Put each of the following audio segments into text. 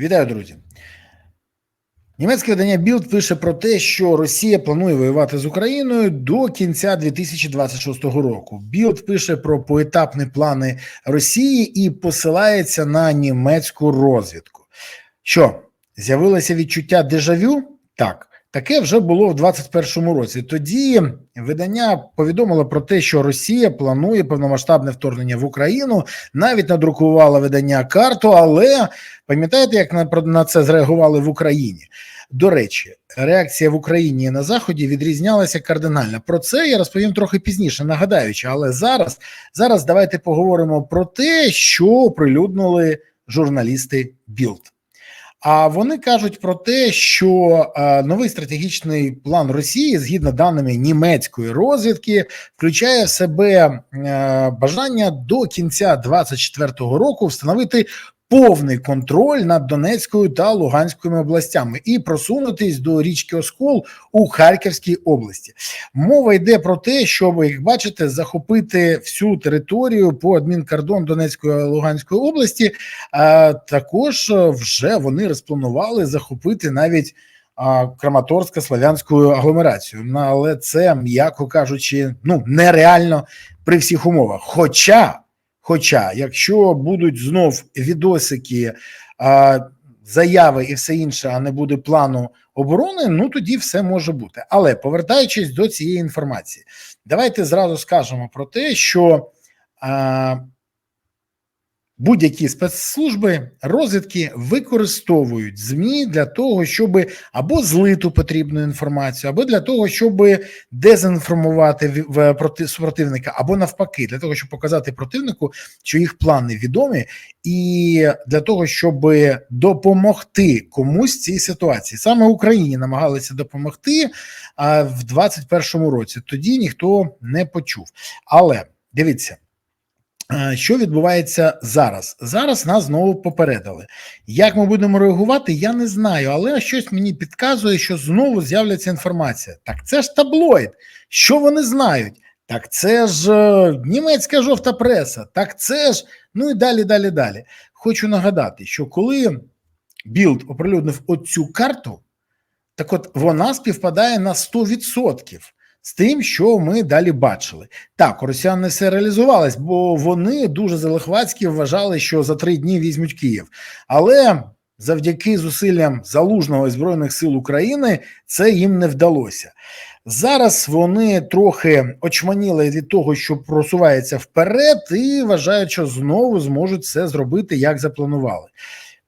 Вітаю, друзі. Німецьке видання Білд пише про те, що Росія планує воювати з Україною до кінця 2026 року. Білд пише про поетапні плани Росії і посилається на німецьку розвідку. Що з'явилося відчуття дежавю? Так. Таке вже було в 2021 році. Тоді видання повідомило про те, що Росія планує повномасштабне вторгнення в Україну, навіть надрукувало видання карту. Але пам'ятаєте, як на, на це зреагували в Україні? До речі, реакція в Україні і на Заході відрізнялася кардинально. Про це я розповім трохи пізніше, нагадаючи. Але зараз, зараз давайте поговоримо про те, що оприлюднили журналісти Білд. А вони кажуть про те, що е, новий стратегічний план Росії, згідно даними німецької розвідки, включає в себе е, бажання до кінця 2024 року встановити повний контроль над Донецькою та Луганською областями і просунутись до річки Оскол у Харківській області. Мова йде про те, щоб як бачите, захопити всю територію по адмінкордон Донецької та Луганської області. А також вже вони розпланували захопити навіть. Краматорська славянську агломерацію, ну, але це, м'яко кажучи, ну нереально при всіх умовах. Хоча Хоча, якщо будуть знов відосики, заяви і все інше, а не буде плану оборони, ну тоді все може бути. Але повертаючись до цієї інформації, давайте зразу скажемо про те, що Будь-які спецслужби розвідки використовують змі для того, щоб або злиту потрібну інформацію, або для того, щоб дезінформувати проти супротивника, або навпаки, для того, щоб показати противнику, що їх плани відомі, і для того, щоб допомогти комусь цій ситуації, саме Україні намагалися допомогти а в 2021 році. Тоді ніхто не почув. Але дивіться. Що відбувається зараз? Зараз нас знову попередили. Як ми будемо реагувати, я не знаю, але щось мені підказує, що знову з'являться інформація. Так це ж таблоїд. Що вони знають? Так це ж е, німецька жовта преса, так це ж, ну і далі, далі, далі. Хочу нагадати, що коли Білд оприлюднив оцю карту, так от вона співпадає на 100% з тим, що ми далі бачили. Так, у росіян не все реалізувалось, бо вони дуже залихватськи вважали, що за три дні візьмуть Київ. Але завдяки зусиллям залужного і збройних сил України це їм не вдалося. Зараз вони трохи очманіли від того, що просувається вперед, і вважають, що знову зможуть це зробити, як запланували.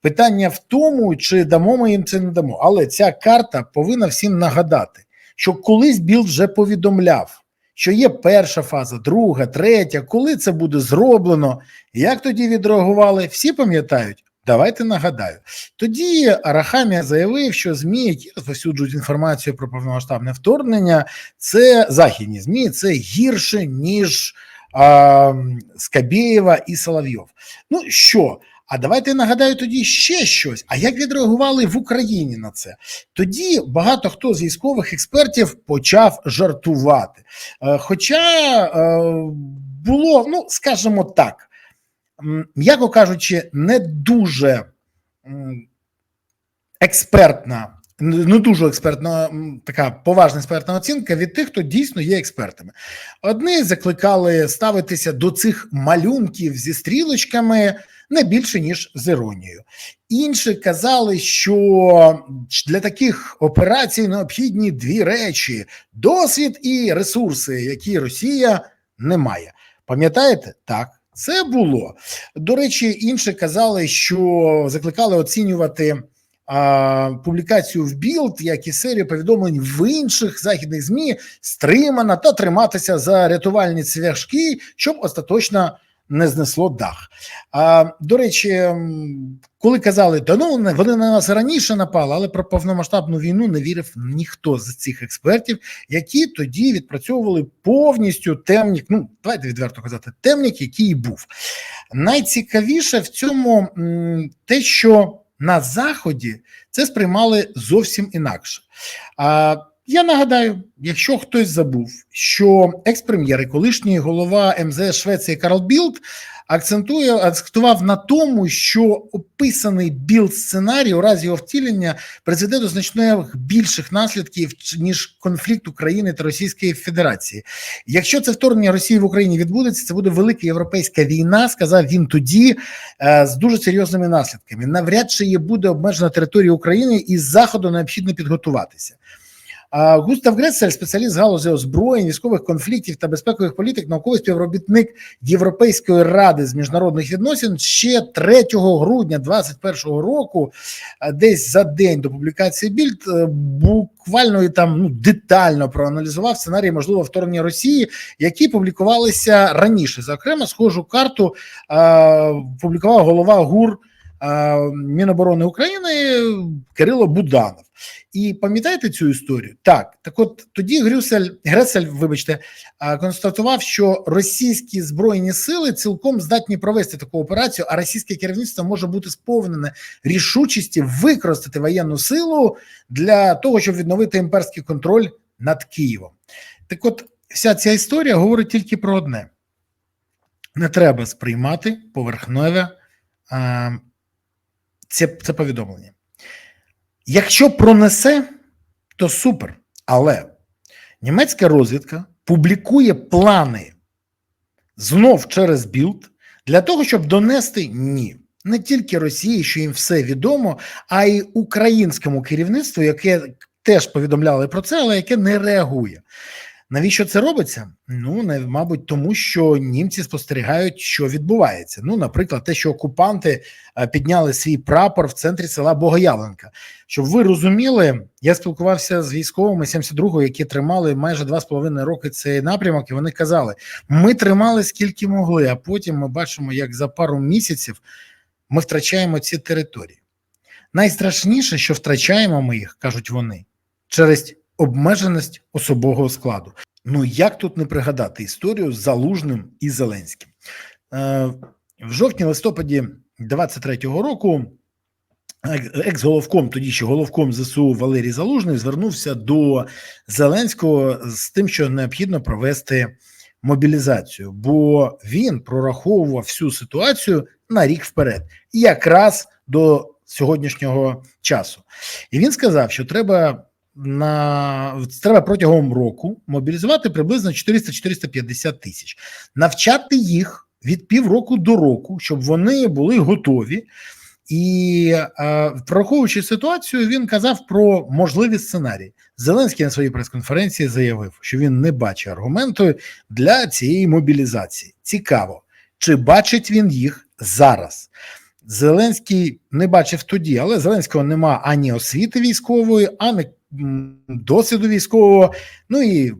Питання в тому, чи дамо ми їм це не дамо, але ця карта повинна всім нагадати що колись Білд вже повідомляв, що є перша фаза, друга, третя, коли це буде зроблено, як тоді відреагували, всі пам'ятають. Давайте нагадаю. Тоді Арахамія заявив, що ЗМІ, які розповсюджують інформацію про повномасштабне вторгнення, це західні ЗМІ, це гірше, ніж а, Скабєєва і Соловйов. Ну що? А давайте нагадаю тоді ще щось. А як відреагували в Україні на це? Тоді багато хто з військових експертів почав жартувати. Е, хоча е, було, ну скажімо так, м'яко кажучи, не дуже експертна. Не дуже експертна, така поважна експертна оцінка від тих, хто дійсно є експертами. Одні закликали ставитися до цих малюнків зі стрілочками не більше ніж з іронією. Інші казали, що для таких операцій необхідні дві речі: досвід і ресурси, які Росія не має. Пам'ятаєте? Так. Це було до речі, інші казали, що закликали оцінювати публікацію в Білд, як і серію повідомлень в інших західних змі стримана та триматися за рятувальні цвяшки, щоб остаточно не знесло дах. А до речі, коли казали, да ну вони на нас раніше напали, але про повномасштабну війну не вірив ніхто з цих експертів, які тоді відпрацьовували повністю темнік. Ну давайте відверто казати, темнік, який був. Найцікавіше в цьому те, що на заході це сприймали зовсім інакше. А я нагадаю, якщо хтось забув, що екс-прем'єр і колишній голова МЗС Швеції Карл Білд акцентує акцентував на тому, що описаний білд сценарій у разі його втілення призведе до значно більших наслідків ніж конфлікт України та Російської Федерації. Якщо це вторгнення Росії в Україні відбудеться, це буде велика європейська війна. Сказав він тоді е, з дуже серйозними наслідками. Навряд чи є буде обмежена територія України, і з заходу необхідно підготуватися. Густав Грецель, спеціаліст галузі озброєнь, військових конфліктів та безпекових політик, науковий співробітник Європейської ради з міжнародних відносин ще 3 грудня 2021 року, десь за день до публікації більд, е, буквально і там ну детально проаналізував сценарії можливого вторгнення Росії, які публікувалися раніше. Зокрема, схожу карту публікував голова ГУР Міноборони України Кирило Буданов. І пам'ятаєте цю історію? Так, так от тоді Грюсель Гресель, вибачте, констатував, що російські збройні сили цілком здатні провести таку операцію, а російське керівництво може бути сповнене рішучості використати воєнну силу для того, щоб відновити імперський контроль над Києвом. Так, от вся ця історія говорить тільки про одне: не треба сприймати поверхневе це, це повідомлення. Якщо пронесе, то супер. Але німецька розвідка публікує плани знов через білд для того, щоб донести ні. Не тільки Росії, що їм все відомо, а й українському керівництву, яке теж повідомляли про це, але яке не реагує. Навіщо це робиться? Ну не мабуть, тому що німці спостерігають, що відбувається. Ну, наприклад, те, що окупанти е, підняли свій прапор в центрі села Богоявленка. Щоб ви розуміли, я спілкувався з військовими 72-го, які тримали майже два з половиною роки цей напрямок, і вони казали: ми тримали скільки могли, а потім ми бачимо, як за пару місяців ми втрачаємо ці території. Найстрашніше, що втрачаємо ми їх, кажуть вони, через обмеженість особового складу. Ну як тут не пригадати історію з Залужним і Зеленським Е, в жовтні-листопаді 23-го року. Екс-головком, тоді ще головком ЗСУ Валерій Залужний звернувся до Зеленського з тим, що необхідно провести мобілізацію, бо він прораховував всю ситуацію на рік вперед, якраз до сьогоднішнього часу. І він сказав, що треба на треба протягом року мобілізувати приблизно 400-450 тисяч, навчати їх від півроку до року, щоб вони були готові. І е, враховуючи ситуацію, він казав про можливі сценарії. Зеленський на своїй прес-конференції заявив, що він не бачить аргументу для цієї мобілізації. Цікаво, чи бачить він їх зараз? Зеленський не бачив тоді, але Зеленського нема ані освіти військової, ані досвіду військового. Ну і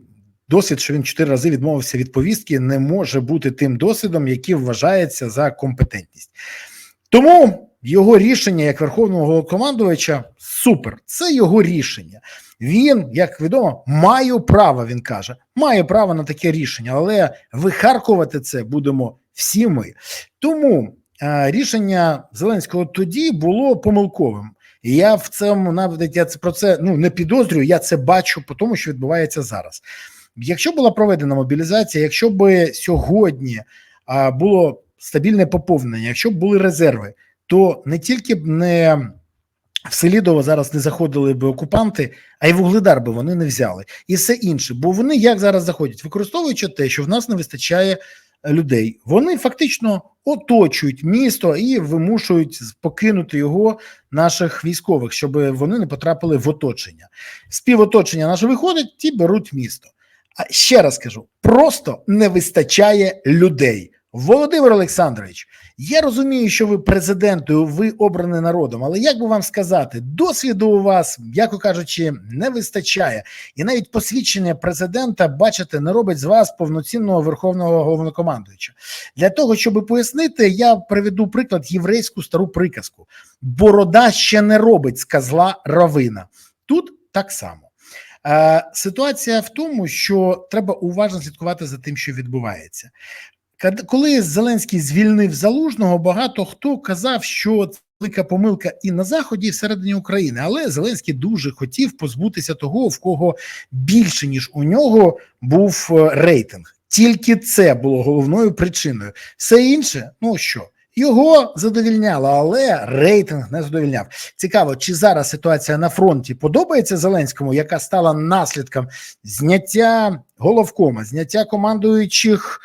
досвід, що він чотири рази відмовився від повістки, не може бути тим досвідом, який вважається за компетентність. Тому його рішення як верховного головнокомандувача супер. Це його рішення. Він, як відомо, має право. Він каже, має право на таке рішення, але вихаркувати це будемо всі ми. Тому а, рішення Зеленського тоді було помилковим. І я в цьому навіть я це про це ну не підозрюю. Я це бачу по тому, що відбувається зараз. Якщо була проведена мобілізація, якщо б сьогодні а, було стабільне поповнення, якщо б були резерви, то не тільки б не в Селідово зараз не заходили б окупанти, а й вугледар би вони не взяли, і все інше. Бо вони як зараз заходять, використовуючи те, що в нас не вистачає людей, вони фактично оточують місто і вимушують покинути його наших військових, щоб вони не потрапили в оточення. Співоточення наше виходить, ті беруть місто. А ще раз кажу: просто не вистачає людей. Володимир Олександрович, я розумію, що ви президентою, ви обраний народом, але як би вам сказати, досвіду у вас, яко кажучи, не вистачає, і навіть посвідчення президента, бачите, не робить з вас повноцінного верховного головнокомандуюча. Для того щоб пояснити, я приведу приклад єврейську стару приказку: борода ще не робить з козла равина. Тут так само. Е, ситуація в тому, що треба уважно слідкувати за тим, що відбувається. Коли Зеленський звільнив залужного, багато хто казав, що велика помилка і на заході, і всередині України, але Зеленський дуже хотів позбутися того, в кого більше ніж у нього був рейтинг. Тільки це було головною причиною. Все інше, ну що, його задовільняло, але рейтинг не задовільняв. Цікаво, чи зараз ситуація на фронті подобається Зеленському, яка стала наслідком зняття головкома, зняття командуючих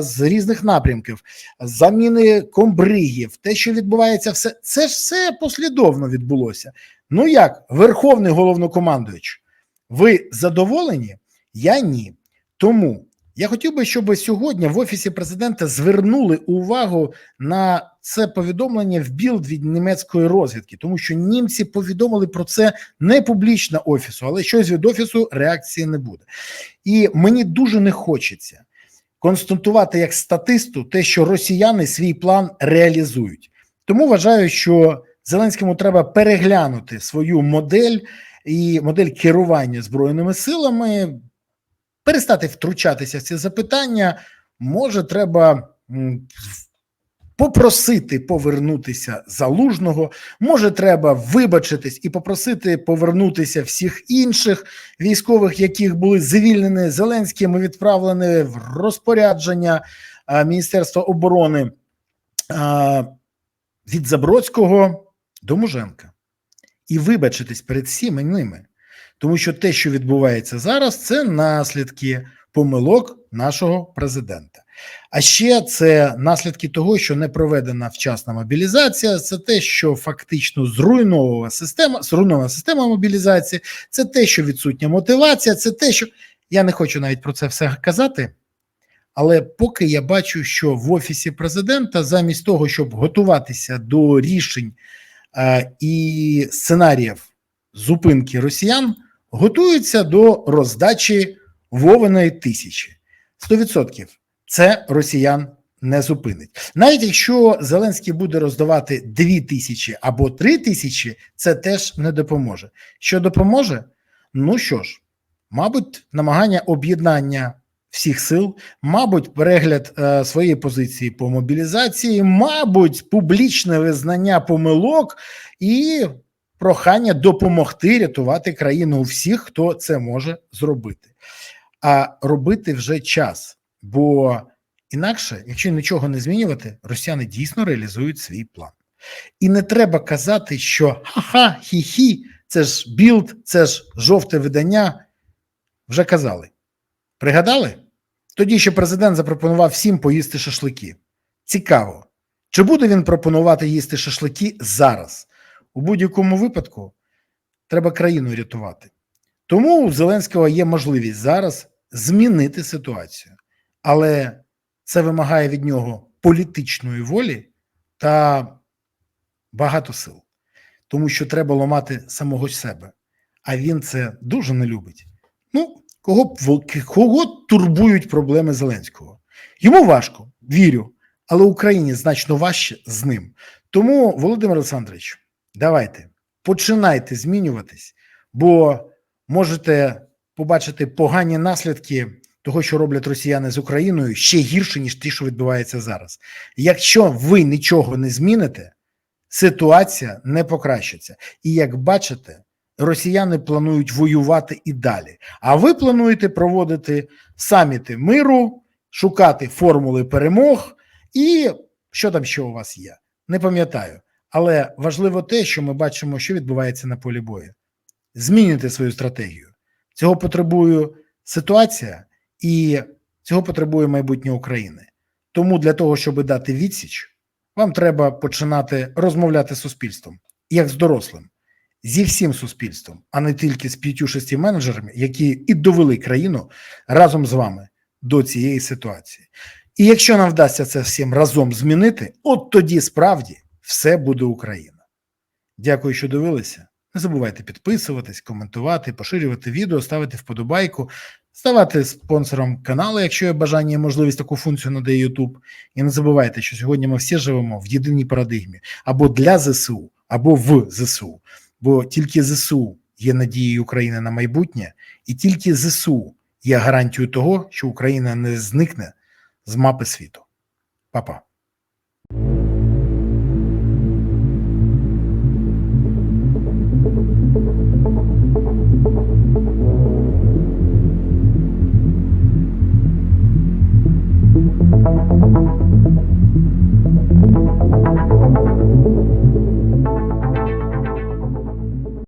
з різних напрямків, заміни комбригів, те, що відбувається, все це ж все послідовно відбулося. Ну як, верховний головнокомандуючий, ви задоволені? Я ні. Тому я хотів би, щоб сьогодні в офісі президента звернули увагу на це повідомлення в білд від німецької розвідки, тому що німці повідомили про це не публічно офісу, але щось від офісу реакції не буде. І мені дуже не хочеться констатувати як статисту те, що росіяни свій план реалізують. Тому вважаю, що Зеленському треба переглянути свою модель і модель керування збройними силами, перестати втручатися в ці запитання. Може, треба попросити повернутися залужного. Може, треба вибачитись і попросити повернутися всіх інших військових, яких були звільнені Зеленським і відправлені в розпорядження Міністерства оборони від Забродського до Муженка і вибачитись перед всіми ними. Тому що те, що відбувається зараз, це наслідки помилок нашого президента. А ще це наслідки того, що не проведена вчасна мобілізація, це те, що фактично зруйнована система, зруйнована система мобілізації, це те, що відсутня мотивація, це те, що я не хочу навіть про це все казати. Але поки я бачу, що в офісі президента, замість того, щоб готуватися до рішень е, і сценаріїв зупинки росіян, готуються до роздачі Вовиної тисячі. 100% це росіян не зупинить. Навіть якщо Зеленський буде роздавати 2 тисячі або 3 тисячі, це теж не допоможе. Що допоможе? Ну що ж, мабуть, намагання об'єднання всіх сил, мабуть, перегляд е, своєї позиції по мобілізації, мабуть, публічне визнання помилок і прохання допомогти рятувати країну у всіх, хто це може зробити. А робити вже час, бо інакше, якщо нічого не змінювати, росіяни дійсно реалізують свій план. І не треба казати, що ха-ха, хі-хі, це ж білд, це ж жовте видання. Вже казали. Пригадали? Тоді ще президент запропонував всім поїсти шашлики. Цікаво, чи буде він пропонувати їсти шашлики зараз? У будь-якому випадку треба країну рятувати. Тому у Зеленського є можливість зараз змінити ситуацію, але це вимагає від нього політичної волі та багато сил, тому що треба ламати самого себе. А він це дуже не любить. Ну, кого кого турбують проблеми Зеленського? Йому важко, вірю, але Україні значно важче з ним. Тому, Володимир Олександрович, давайте починайте змінюватись, бо можете побачити погані наслідки того, що роблять росіяни з Україною, ще гірше, ніж ті, що відбувається зараз. Якщо ви нічого не зміните, ситуація не покращиться. І як бачите, росіяни планують воювати і далі. А ви плануєте проводити саміти миру, шукати формули перемог і що там ще у вас є? Не пам'ятаю. Але важливо те, що ми бачимо, що відбувається на полі бою. Змінюйте свою стратегію. Цього потребує ситуація, і цього потребує майбутнє України. Тому для того, щоб дати відсіч, вам треба починати розмовляти з суспільством, як з дорослим, зі всім суспільством, а не тільки з п'ятю-шести менеджерами, які і довели країну разом з вами до цієї ситуації. І якщо нам вдасться це всім разом змінити, от тоді справді все буде Україна. Дякую, що дивилися. Не забувайте підписуватись, коментувати, поширювати відео, ставити вподобайку, ставати спонсором каналу, якщо є бажання і можливість таку функцію надає YouTube. І не забувайте, що сьогодні ми всі живемо в єдиній парадигмі або для ЗСУ, або в ЗСУ. Бо тільки ЗСУ є надією України на майбутнє, і тільки ЗСУ є гарантією того, що Україна не зникне з мапи світу. Па-па.